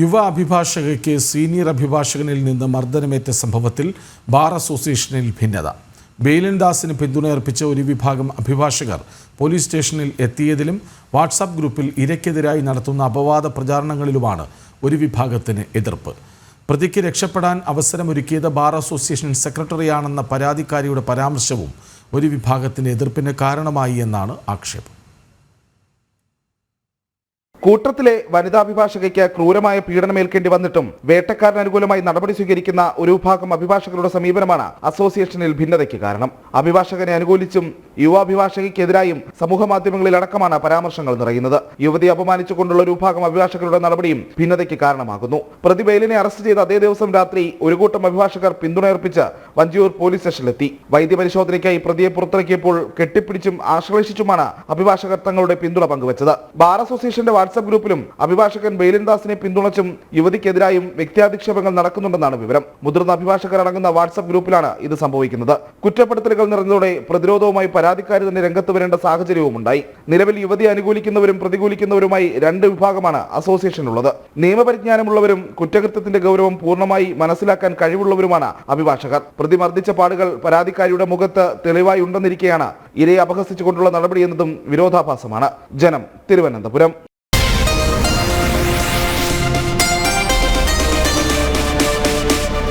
യുവ അഭിഭാഷകയ്ക്ക് സീനിയർ അഭിഭാഷകനിൽ നിന്ന് മർദ്ദനമേറ്റ സംഭവത്തിൽ ബാർ അസോസിയേഷനിൽ ഭിന്നത. ബെയിലൻ ദാസിന് പിന്തുണയർപ്പിച്ച ഒരു വിഭാഗം അഭിഭാഷകർ പോലീസ് സ്റ്റേഷനിൽ എത്തിയതിലും വാട്സാപ്പ് ഗ്രൂപ്പിൽ ഇരയ്ക്കെതിരായി നടത്തുന്ന അപവാദ പ്രചാരണങ്ങളിലുമാണ് ഒരു വിഭാഗത്തിന് എതിർപ്പ്. പ്രതിക്ക് രക്ഷപ്പെടാൻ അവസരമൊരുക്കിയത് ബാർ അസോസിയേഷൻ സെക്രട്ടറിയാണെന്ന പരാതിക്കാരിയുടെ പരാമർശവും ഒരു വിഭാഗത്തിന്റെ എതിർപ്പിന് കാരണമായി എന്നാണ് ആക്ഷേപം. കൂട്ടത്തിലെ വനിതാ അഭിഭാഷകയ്ക്ക് ക്രൂരമായ പീഡനമേൽക്കേണ്ടി വന്നിട്ടും വേട്ടക്കാരന് അനുകൂലമായി നടപടി സ്വീകരിക്കുന്ന ഒരു വിഭാഗം അഭിഭാഷകരുടെ സമീപനമാണ് അസോസിയേഷനിൽ ഭിന്നതയ്ക്ക് കാരണം. അഭിഭാഷകനെ അനുകൂലിച്ചും യുവാഭിഭാഷകയ്ക്കെതിരായും സമൂഹ മാധ്യമങ്ങളിൽ അടക്കമാണ് പരാമർശങ്ങൾ നിറയുന്നത്. യുവതിയെ അപമാനിച്ചുകൊണ്ടുള്ള ഒരു വിഭാഗം അഭിഭാഷകരുടെ നടപടിയും ഭിന്നതയ്ക്ക് കാരണമാകുന്നു. പ്രതി ബെയിലിനെ അറസ്റ്റ് ചെയ്ത അതേ ദിവസം രാത്രി ഒരു കൂട്ടം അഭിഭാഷകർ പിന്തുണയർപ്പിച്ച് വഞ്ചിയൂർ പോലീസ് സ്റ്റേഷനിലെത്തി. വൈദ്യപരിശോധനയ്ക്കായി പ്രതിയെ പുറത്തിറക്കിയപ്പോൾ കെട്ടിപ്പിടിച്ചും ആശ്ലേഷിച്ചുമാണ് അഭിഭാഷകർ തങ്ങളുടെ പിന്തുണ പങ്കുവച്ചത്. ബാർ അസോസിയേഷന്റെ വാട്സ്ആപ്പ് ഗ്രൂപ്പിലും അഭിഭാഷകൻ ബെയിലിൻ ദാസിനെ പിന്തുണച്ചും യുവതിക്കെതിരായും വ്യക്തിയാധിക്ഷേപങ്ങൾ നടക്കുന്നുണ്ടെന്നാണ് വിവരം. മുതിർന്ന അഭിഭാഷകർ അടങ്ങുന്ന വാട്സ്ആപ്പ് ഗ്രൂപ്പിലാണ് ഇത് സംഭവിക്കുന്നത്. കുറ്റപ്പെടുത്തലുകൾ നിറഞ്ഞതോടെ പ്രതിരോധവുമായി പരാതിക്കാരി തന്നെ രംഗത്ത് വരേണ്ട സാഹചര്യവും ഉണ്ടായി നിലവിൽ യുവതിയെ അനുകൂലിക്കുന്നവരും പ്രതികൂലിക്കുന്നവരുമായി രണ്ട് വിഭാഗമാണ് അസോസിയേഷനുള്ളത് നിയമപരിജ്ഞാനമുള്ളവരും കുറ്റകൃത്യത്തിന്റെ ഗൗരവം പൂർണമായി മനസ്സിലാക്കാൻ കഴിവുള്ളവരുമാണ് അഭിഭാഷകർ. പ്രതി മർദ്ദിച്ച പാടുകൾ പരാതിക്കാരിയുടെ മുഖത്ത് തെളിവായി ഉണ്ടെന്നിരിക്കെയാണ് ഇരയെ അപഹസിച്ചുകൊണ്ടുള്ള നടപടി എന്നതും വിരോധാഭാസമാണ്. ജനം തിരുവനന്തപുരം.